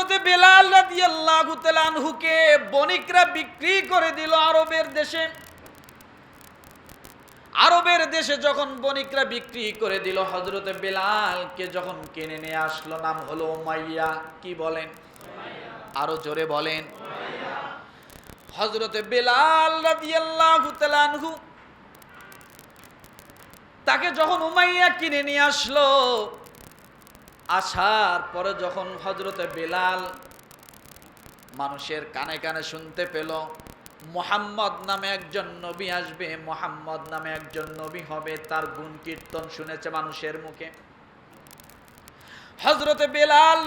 হজরতে বেলাল রাদিয়াল্লাহু তাআলা আনহুকে বণিকরা বিক্রি করে দিল আরবের দেশে। আরবের দেশে যখন বণিকরা বিক্রি করে দিল হজরতে বেলালকে যখন কিনে নিয়ে আসলো, নাম হলো উমাইয়া। কি বলেন? আরও জোরে বলেন। হজরতে বেলাল রাদিয়াল্লাহু তাআলা আনহু তাকে যখন উমাইয়া কিনে নিয়ে আসলো আসার পরে যখন হজরতে বেলাল মানুষের কানে কানে শুনতে পেল, মোহাম্মদ নামে একজন নবী আসবে, মোহাম্মদ নামে একজন নবী হবে, তার গুণ কীর্তন শুনেছে মানুষের মুখে। হজরতে বেলাল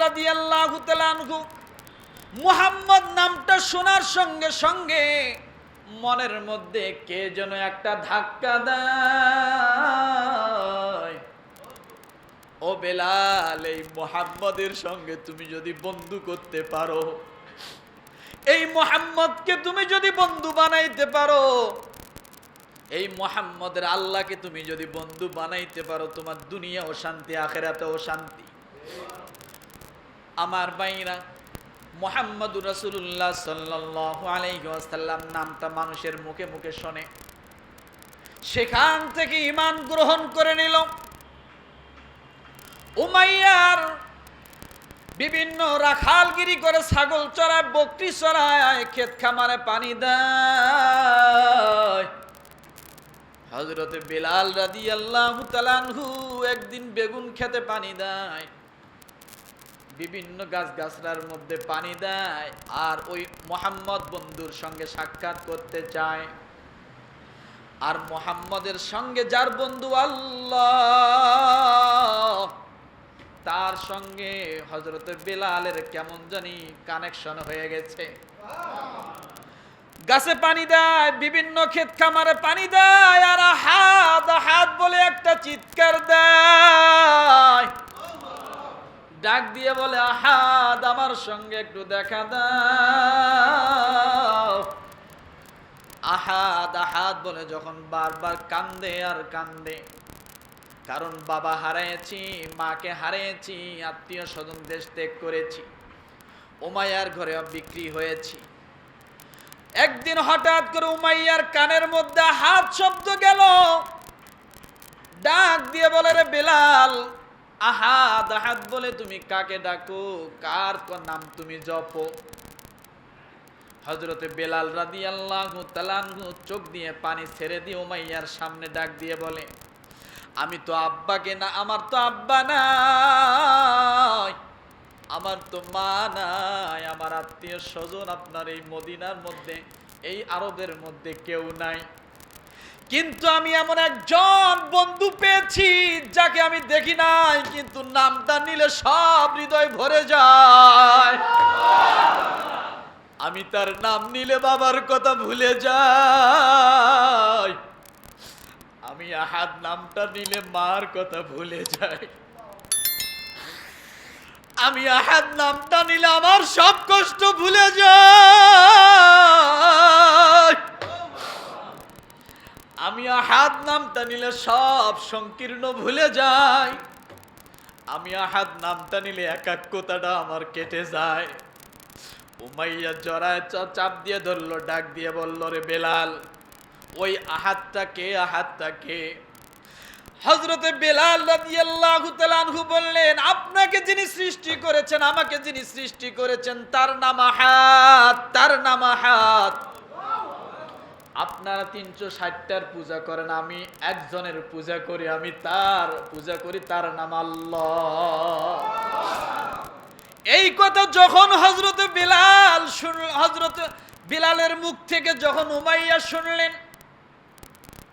মুহাম্মদ নামটা শোনার সঙ্গে সঙ্গে মনের মধ্যে কে যেন একটা ধাক্কা দেয়। ও বেলাল, এই মোহাম্মদের সঙ্গে তুমি যদি বন্ধু করতে পারো, এই মোহাম্মদকে তুমি যদি বন্ধু বানাইতে পারো, এই মোহাম্মদের আল্লাহকে তুমি যদি বন্ধু বানাইতে পারো, তোমার দুনিয়া ও শান্তি, আখেরাতেও শান্তি। আমার বাইরা মোহাম্মদ আলাইহি ওয়াসাল্লাম নামটা মানুষের মুখে মুখে শোনে। সেখান থেকে ঈমান গ্রহণ করে নিল। উমাইয়ার বিভিন্ন রাখালগিরি করে ছাগল চড়ায়, বকরি চড়ায়, ক্ষেত খামারে পানি দেয়। হজরতে বেলাল রাদি আল্লাহ তালানহু একদিন বেগুন খেতে পানি দেয়। বিভিন্ন গাছ গাছরার মধ্যে পানি দেয় আর ওই মোহাম্মদ বন্ধুর সঙ্গে সাক্ষাৎ করতে চায়। আর মোহাম্মদের সঙ্গে যার বন্ধু আল্লাহ তার সঙ্গে হজরতের বেলালের কেমন জানি কানেকশন হয়ে গেছে। গাছে পানি দেয়, বিভিন্ন ক্ষেত খামারে পানি দেয়, আর হাত হাত বলে একটা চিৎকার দেয়। ডাক দিয়ে বলে আহাদ আমার সঙ্গে একটু দেখা দাও। আহাদ আহাদ বলে যখন বারবার কান্দে আর কান্দে। কারণ বাবা হারিয়েছি, মাকে হারিয়েছি, আত্মীয় স্বজন দেশ ত্যাগ করেছি, উমাইয়ার ঘরে বিক্রি হয়েছি। একদিন হঠাৎ করে উমাইয়ার কানের মধ্যে হাত শব্দ গেল। ডাক দিয়ে বলে, রে বেলাল, আহাদ আহাদ বলে তুমি কাকে ডাকো? কার নাম তুমি জপো? হজরতে বেলাল রাদি আল্লাহ তালানহু চোখ দিয়ে পানি ছেড়ে দিয়ে উমাইয়ার সামনে ডাক দিয়ে বলে আমি তো আব্বাকে না, আমার তো আব্বা নাই। আমার তো মা নাই, আমার আত্মীয় স্বজন আপনার এই মদিনার মধ্যে, এই আরবের মধ্যে কেউ নাই। কিন্তু আমি এমন একজন বন্ধু পেয়েছি, যাকে আমি দেখি নাই, কিন্তু নামটা নিলে সব হৃদয় ভরে যায়। আমি তার নাম নিলে বাবার কথা ভুলে যাই। আমি আহাদ নামটা নিলে মার কথা ভুলে যাই। আমি আহাদ নামটা নিলে আমার সব কষ্ট ভুলে যাই। আমি আহাদ নামটা নিলে সব সংকীর্ণ ভুলে যাই। আমি আহাদ নামটা নিলে একাক্যতাটা আমার কেটে যায়। উমাইয়া জড়ায় চ- চাপ দিয়ে ধরলো, ডাক দিয়ে বলল, রে বেলাল ওই আহাতটা কে আহাতটা কে হজরতে বেলাল রাদিয়াল্লাহু তাআলা আনহু বললেন, আপনাকে যিনি সৃষ্টি করেছেন, আমাকে যিনি সৃষ্টি করেছেন, তার নাম আহাত, তার নাম আহাত। আপনারা তিনশো ষাটটার পূজা করেন, আমি একজনের পূজা করি, আমি তার পূজা করি, তার নাম আল্লাহ। এই কথা যখন হজরত বিলাল শুন হজরত বিলালের মুখ থেকে যখন উমাইয়া শুনলেন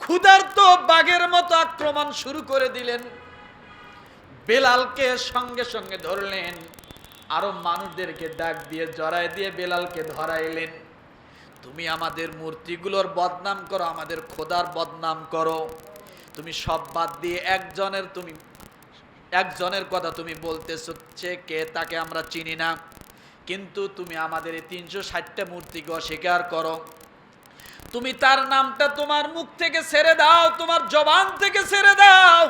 ক্ষুধার্ত বাঘের মতো আক্রমণ শুরু করে দিলেন। বেলালকে সঙ্গে সঙ্গে ধরলেন। আরও মানুষদেরকে ডাক দিয়ে, জড়ায় দিয়ে বেলালকে ধরাইলেন। তুমি আমাদের মূর্তিগুলোর বদনাম করো, আমাদের খোদার বদনাম করো। তুমি সব বাদ দিয়ে একজনের তুমি, একজনের কথা তুমি বলতেছো, সে কে তাকে আমরা চিনি না। কিন্তু তুমি আমাদের এই তিনশো ষাটটা মূর্তিকে অস্বীকার করো। তুমি তার নামটা তোমার মুখ থেকে ছেড়ে দাও, তোমার জবান থেকে ছেড়ে দাও।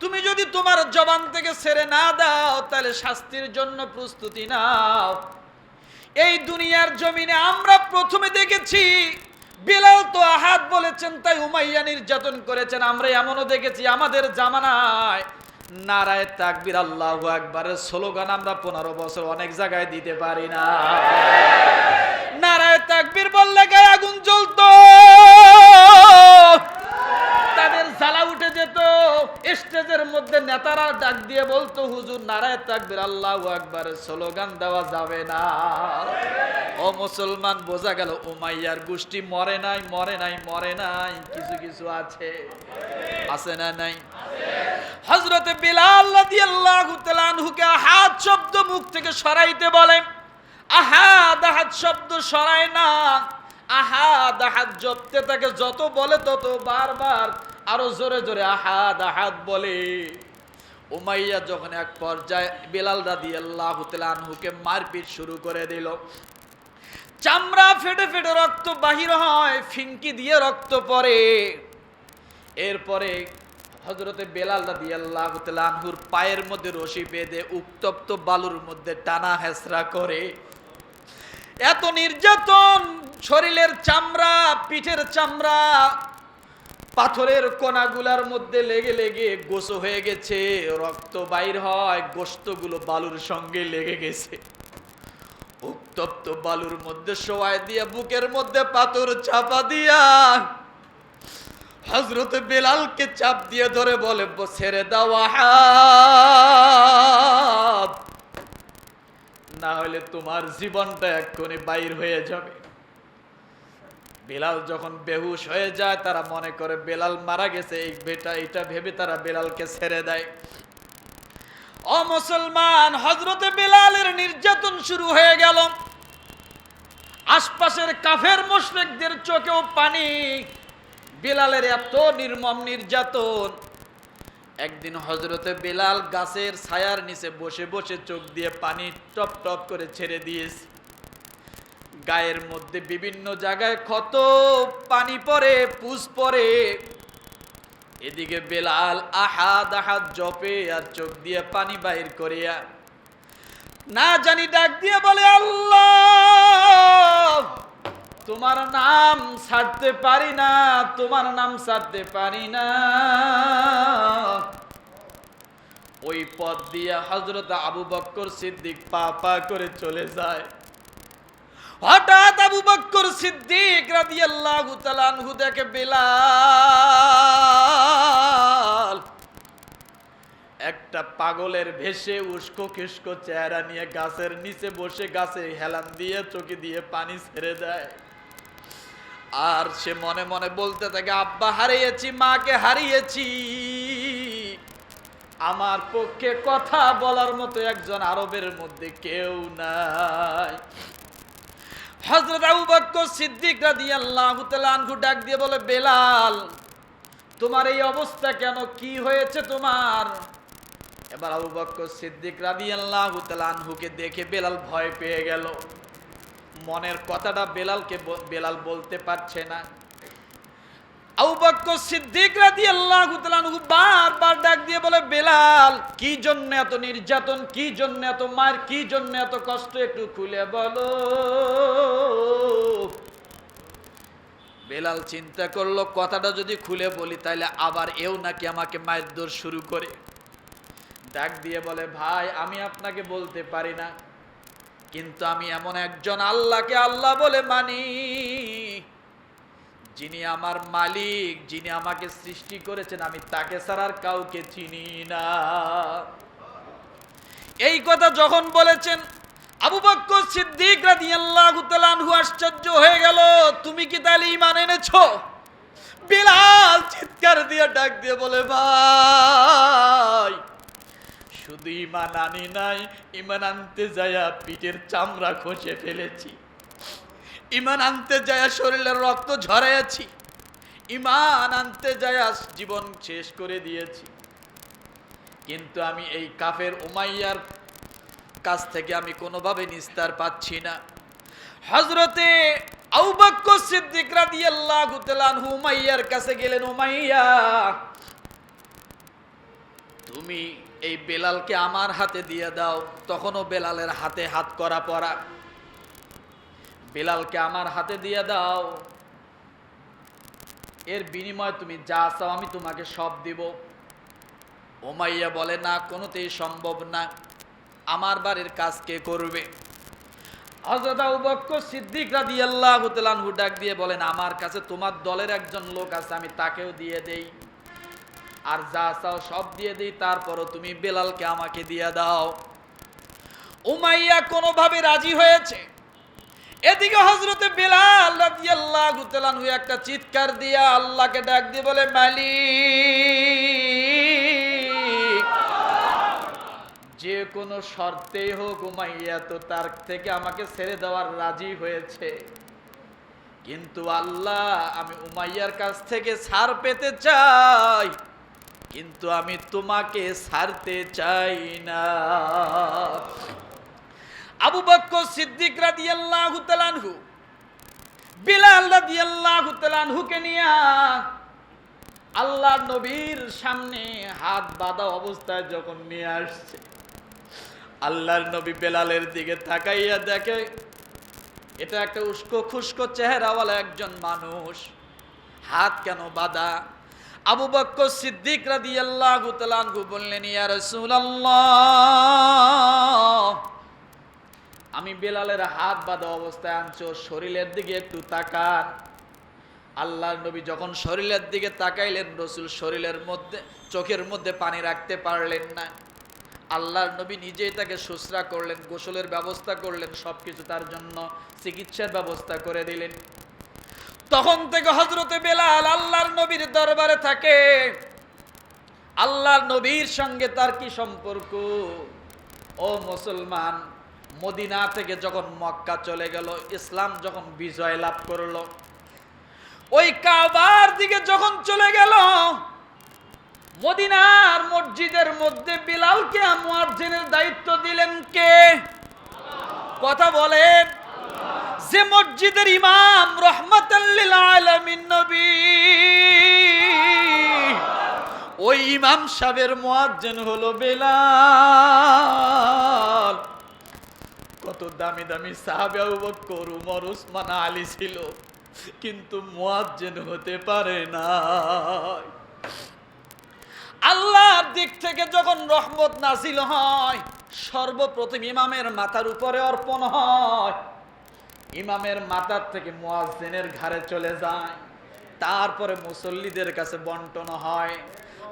তুমি যদি তোমার জবান থেকে ছেড়ে না দাও, তাহলে শাস্তির জন্য প্রস্তুতি নাও। এই দুনিয়ার জমিনে আমরা প্রথমে দেখেছি, বিলাল তো আহাত বলেছেন, তাই উমাইয়া নির্যাতন করেছেন। আমরা এমনও দেখেছি আমাদের জামানায়, নারায় তাকবির, আল্লাহ একবারের স্লোগান আমরা পনেরো বছর অনেক জায়গায় দিতে পারি না। নারায় বললে গায়ে আগুন জ্বলতো। তাদের জ্বালা উঠে যেত। স্টেজের মধ্যে নেতারা ডাক দিয়ে বলতো, হুজুর নারায় আল্লাহ একবার স্লোগান দেওয়া যাবে না। ও মুসলমান, বোঝা গেল উমাইয়ার গোষ্ঠী মরে নাই মরে নাই মরে নাই। কিছু কিছু আছে। আছে না নাই? হজরতে বিলাল রাদিয়াল্লাহু তাআলা হাত শব্দ মুখ থেকে সরাইতে বলেন আহাদ আহাদ শব্দ সরায় না। আহাদ আহাদ জপতে তাকে যত বলে তত বারবার আরও জোরে জোরে আহাদ আহাদ বলে। উমাইয়া যখন এক পর্যায়ে বেলাল রাদি আল্লাহ আনহুকে মারপিট শুরু করে দিল। চামড়া ফেটে ফেটে রক্ত বাহির হয় ফিঙ্কি দিয়ে রক্ত পড়ে। এরপরে হজরতে বেলাল রাদি আল্লাহ আনহুর পায়ের মধ্যে রশি বেঁধে উত্তপ্ত বালুর মধ্যে টানা হেসরা করে এত নির্যাতন, শরীরের চামড়া, পিঠের চামড়া, পাথরের কণাগুলার মধ্যে লেগে লেগে গোসো হয়ে গেছে, রক্ত বাইর হয় গোস্তগুলো বালুর সঙ্গে লেগে গেছে। উত্তপ্ত বালুর মধ্যে শোয়াই দিয়া, বুকের মধ্যে পাথর চাপা দিয়া হজরত বেলালকে চাপ দিয়ে ধরে বলে, "ব- ছেড়ে দেওয়া না হলে তোমার জীবনটা এক্ষুনি বাইর হয়ে যাবে। বেলাল যখন বেহুশ হয়ে যায়, তারা মনে করে বেলাল মারা গেছে, এই বেটা এটা ভেবে তারা বেলালকে ছেড়ে দেয়। ও মুসলমান হজরতে বেলালের নির্যাতন শুরু হয়ে গেল। আশপাশের কাফের মুশরিকদের চোখেও পানি। বেলালের এত নির্মম নির্যাতন। একদিন হজরতে বেলাল গাছের ছায়ার নিচে বসে বসে চোখ দিয়ে পানি টপ টপ করে ছেড়ে দিয়েছে। গায়ের মধ্যে বিভিন্ন জায়গায় ক্ষত, পানি পড়ে, পুষ পরে এদিকে বেলাল আহাদ আহাদ জপে আর চোখ দিয়ে পানি বাহির করিয়া না জানি ডাক দিয়ে বলে, আল্লাহ! তোমার নাম ছাড়তে পারি না, তোমার নাম ছাড়তে পারি না। ওই পথ দিয়ে হজরত আবু বক্কর সিদ্দিক পা পা করে চলে যায়। হঠাৎ আবু বক্কর সিদ্দিক রাদিয়াল্লাহু তাআলা আনহু দেখে বেলাল। একটা পাগলের ভেসে উস্কো খিস্কো চেহারা নিয়ে গাছের নিচে বসে গাছে হেলান দিয়ে চোখে দিয়ে পানি ছেড়ে দেয়। আর সে মনে মনে বলতে থাকে, আব্বা, হারিয়েছি, মাকে হারিয়েছি। আমার পক্ষে কথা বলার মতো একজন আরবের মধ্যে কেউ নাই। হজরত আবু বকর সিদ্দিক রাদিয়াল্লাহু তাআলা আনহু ডাক দিয়ে বলে, বেলাল, তোমার এই অবস্থা কেন? কি হয়েছে তোমার? এবার আবু বকর সিদ্দিক রাদিয়াল্লাহু তাআলা দেখে বেলাল ভয় পেয়ে গেল। মনের কথাটা বেলালকে বেলাল বলতে পারছে না। রাদিয়াল্লাহু তাআলা বারবার ডাক দিয়ে বলে, বেলাল, কি জন্য এত নির্যাতন? কি জন্য এত কি জন্য এত কষ্ট? একটু খুলে বলো। বেলাল চিন্তা করল, কথাটা যদি খুলে বলি তাহলে আবার এও নাকি আমাকে মায়ের দোর শুরু করে? ডাক দিয়ে বলে, ভাই, আমি আপনাকে বলতে পারি না। কিন্তু আমি এমন একজন আল্লাহকে আল্লাহ বলে মানি, যিনি আমার মালিক, যিনি আমাকে সৃষ্টি করেছেন, আমি তাকে ছাড়া আর কাউকে চিনি না। এই কথা যখন বলেছেন, আবু বক্কর সিদ্দিক আশ্চর্য হয়ে গেল, তুমি কি তাহলে ঈমান এনেছো? বিলাল চিৎকার দিয়ে ডাক দিয়ে বলে, ভাই শুধু ইমান আনি নাই, ইমান আনতে যায়া পিঠের চামড়া খসে ফেলেছি। ইমান আনতে যায় শরীরের রক্ত ঝরাইয়াছি। ইমান আনতে যায় জীবন শেষ করে দিয়েছি। কিন্তু আমি এই কাফের উমাইয়ার কাছ থেকে আমি কোনোভাবে নিস্তার পাচ্ছি না। হজরতে আউবাক্য সিদ্দিক রাদিয়াল্লাহু তাআলা উমাইয়ার কাছে গেলেন, উমাইয়া, তুমি এই বেলালকে আমার হাতে দিয়ে দাও, তখনও বেলালের হাতে হাত করা পড়া। বেলালকে আমার হাতে দিয়ে দাও। এর বিনিময়ে তুমি যা চাও আমি তোমাকে সব দিব। ওমাইয়া বলে, না, কোনোতেই সম্ভব না। আমার বাড়ির কাজ কে করবে? বকর সিদ্দিক রাদিয়াল্লাহু তাআলা আনহু ডাক দিয়ে বলেন, আমার কাছে তোমার দলের একজন লোক আছে, আমি তাকেও দিয়ে দেই। আর যা চাও সব দিয়ে দিই, তারপরও তুমি বেলালকে আমাকে দিয়ে দাও। উমাইয়া কোনোভাবে রাজি হয়েছে। এদিকে হজরতে বেলাল আনহু একটা চিৎকার দিয়া আল্লাহকে ডাক দিয়ে বলে, মালিক, যে কোনো শর্তেই হোক উমাইয়া তো তার থেকে আমাকে ছেড়ে দেওয়ার রাজি হয়েছে। কিন্তু আল্লাহ, আমি উমাইয়ার কাছ থেকে ছাড় পেতে চাই। কিন্তু আমি তোমাকে ছাড়তে চাই না। আবু বক্কর সিদ্দিক রাদিয়াল্লাহু তাআলা আনহু, বিলাল রাদিয়াল্লাহু আনহুকে নিয়ে আল্লাহ নবীর সামনে হাত বাঁধা অবস্থায় যখন নিয়ে আসছে, আল্লাহর নবী বেলালের দিকে তাকাইয়া দেখে, এটা একটা উস্কো খুস্কো চেহারাওয়ালা একজন মানুষ, হাত কেন বাঁধা? আবু বক্কর সিদ্দিক রাদিয়াল্লাহু তাআলা আনহু বললেন আমি বেলালের হাত বাঁধা অবস্থায় আনছো, শরীরের দিকে একটু তাকান। আল্লাহর নবী যখন শরীরের দিকে তাকাইলেন, রসুল শরীরের মধ্যে, চোখের মধ্যে পানি রাখতে পারলেন না। আল্লাহর নবী নিজেই তাকে শুশ্রা করলেন, গোসলের ব্যবস্থা করলেন সব কিছু তার জন্য চিকিৎসার ব্যবস্থা করে দিলেন। তখন থেকে হজরতে বেলাল আল্লাহর নবীর দরবারে থাকে। আল্লাহর নবীর সঙ্গে তার কি সম্পর্ক? ও মুসলমান, মদিনা থেকে যখন মক্কা চলে গেল, ইসলাম যখন বিজয় লাভ করল, ওই কাবার দিকে যখন চলে গেল, মদিনার মসজিদের মধ্যে বিলালকে মুয়াজ্জিনের দায়িত্ব দিলেন কে? কথা বলেন। যে মসজিদের ইমাম রহমাতাল্লিল আলামিন নবী। ওই ইমাম সাহেবের মুয়াজ্জিন হলো বেলাল। কত দামি দামি সাহাবে আবু বকর উমর, উসমান, আলী ছিল, কিন্তু মুয়াজ্জিন হতে পারে না আল্লাহর দিক থেকে যখন রহমত নাজিল হয়, সর্বপ্রথম ইমামের মাথার উপরে অর্পণ হয়। ইমামের মাথার থেকে মুয়াজ্জিনের ঘাড়ে চলে যায়। তারপরে মুসল্লিদের কাছে বন্টন হয়।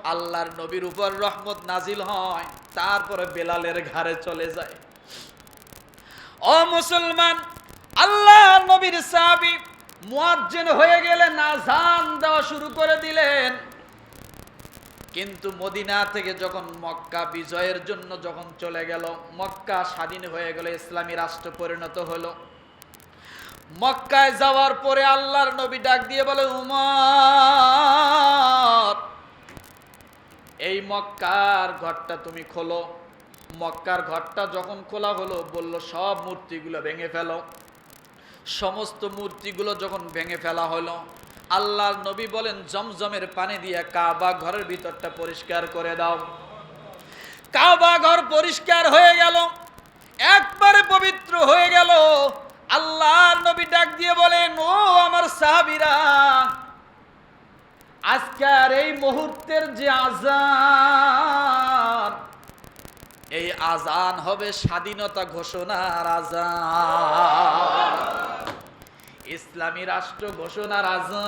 আল্লাহর নবীর উপর রহমত নাজিল হয়। তারপরে বেলালের ঘাড়ে চলে যায়। ও মুসলমান, আল্লাহ নবীর সাহাবী মুয়াজ্জিন হয়ে গেলেন আজান দেওয়া শুরু করে দিলেন। কিন্তু মদিনা থেকে যখন মক্কা বিজয়ের জন্য যখন চলে গেল, মক্কা স্বাধীন হয়ে গেল, ইসলামী রাষ্ট্র পরিণত হলো। মক্কায় যাওয়ার পরে আল্লাহর নবী ডাক দিয়ে বলে, উমর, এই মক্কার ঘরটা তুমি খোলো। মক্কার ঘরটা যখন খোলা হলো, বলল, সব মূর্তিগুলো ভেঙে ফেলো। সমস্ত মূর্তিগুলো যখন ভেঙে ফেলা হলো, আল্লাহর নবী বলেন, জমজমের পানি দিয়ে কাবা ঘরের ভিতরটা পরিষ্কার করে দাও। কাবা ঘর পরিষ্কার হয়ে গেল, একবারে পবিত্র হয়ে গেল। আল্লাহর নবী ডাক দিয়ে বলেন, ও আমার সাহাবীরা, আজকের এই মুহূর্তের যে আজান এই আজান হবে স্বাধীনতা ঘোষণার আজান ইসলামী রাষ্ট্র ঘোষণার আজান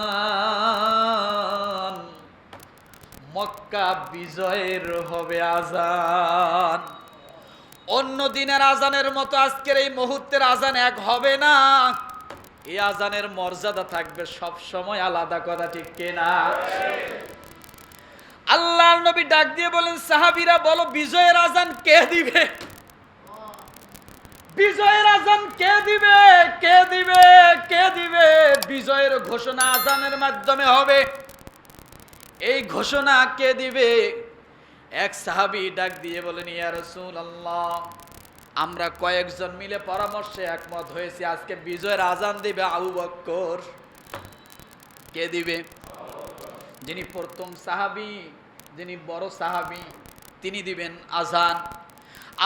মক্কা বিজয়ের হবে আজান অন্য দিনের আজানের মতো আজকের এই মুহূর্তের আজান এক হবে না। এই আজানের মর্যাদা থাকবে সব সময় আলাদা কথা, ঠিক কিনা আল্লাহর নবী ডাক দিয়ে বলেন, সাহাবীরা, বলো, বিজয়ের আজান কে দিবে? বিজয়ের আজান কে দিবে? কে দিবে? কে দিবে? বিজয়ের ঘোষণা আজানের মাধ্যমে হবে। এই ঘোষণা কে দিবে? এক সাহাবী ডাক দিয়ে বলেন, ইয়া রাসূলুল্লাহ, আমরা কয়েকজন মিলে পরামর্শে একমত হয়েছি, আজকে বিজয়ের আজান দিবে আবু বক্কর। কে দিবে? যিনি প্রথম সাহাবী, যিনি বড় সাহাবী, তিনি দিবেন আজান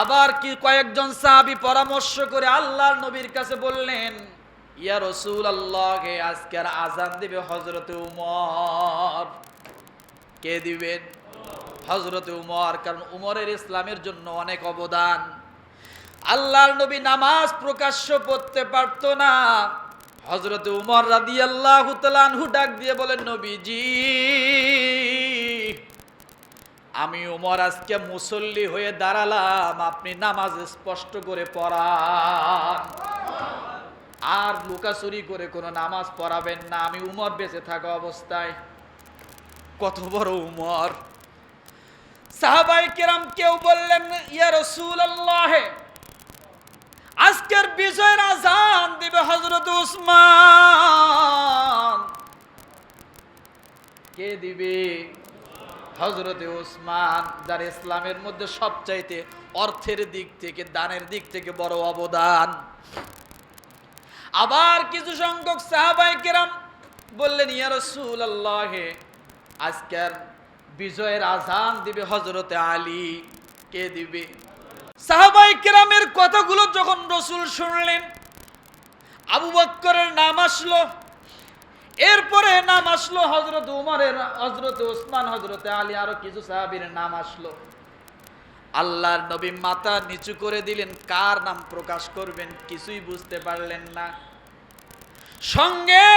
আবার কি কয়েকজন সাহাবি পরামর্শ করে আল্লাহর নবীর কাছে বললেন, ইয়া রসুল আল্লাহকে আজকে আর আজান দিবে হজরতে উমর। কে দিবেন? হজরতে উমর, কারণ উমরের ইসলামের জন্য অনেক অবদান। আল্লাহর নবী নামাজ প্রকাশ্য পড়তে পারতো না। হজরতে উমর রাদি আল্লাহ ডাক দিয়ে বলেন, নবীজি, আমি উমর আজকে মুসল্লি হয়ে দাঁড়ালাম, আপনি নামাজ স্পষ্ট করে পড়ান। আর লুকাচুরি করে কোনো নামাজ পড়াবেন না, আমি উমর বেঁচে থাকা অবস্থায়। কত বড় উমর। সাহাবাই কিরাম কেউ বললেন, ইয়া রসুল আজকের বিজয়ের আজান দিবে হজরত উসমান। কে দিবে? হজরতে উসমান, যার ইসলামের মধ্যে সবচাইতে অর্থের দিক থেকে, দানের দিক থেকে বড় অবদান। আবার কিছু সংখ্যক সাহাবাই কেরাম বললেন, ইয়া রসুল আল্লাহে আজকের বিজয়ের আজান দিবে হজরতে আলী। কে দিবে? সাহাবাই কেরামের কথাগুলো যখন রসুল শুনলেন, আবু বক্করের নাম আসলো। এরপরে নাম আসলো হজরত উমরের হজরত ওসমান হজরতে আলী, আরও কিছু সাহাবীর নাম আসলো। আল্লাহর নবী মাথা নিচু করে দিলেন, কার নাম প্রকাশ করবেন কিছুই বুঝতে পারলেন না। সঙ্গে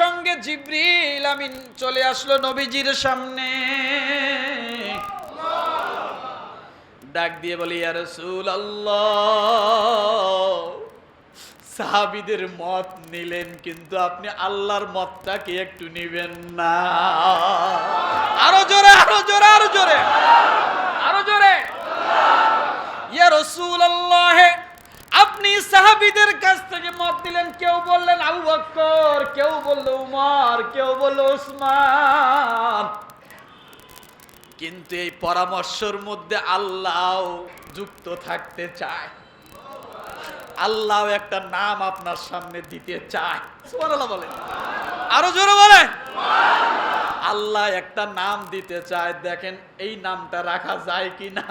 সঙ্গে জিব্রিল আমিন চলে আসলো নবীজির সামনে। ডাক দিয়ে বলি আল্লাহ সাহাবিদের মত নিলেন, কিন্তু আপনি আল্লাহর মতটাকে একটু নিবেন না। আরও জোরে আরও জোরে আরও জোরে আরও জোরে ইয়া রসুল আপনি সাহাবিদের কাছ থেকে মত দিলেন কেউ বললেন আবু বক্কর কেউ বলল উমর, কেউ বলল উসমান। কিন্তু এই পরামর্শের মধ্যে আল্লাহ যুক্ত থাকতে চায়। আল্লাহ একটা নাম আপনার সামনে দিতে চায়। আরও জোরে বলে আল্লাহ একটা নাম দিতে চায়। দেখেন এই নামটা রাখা যায় কি না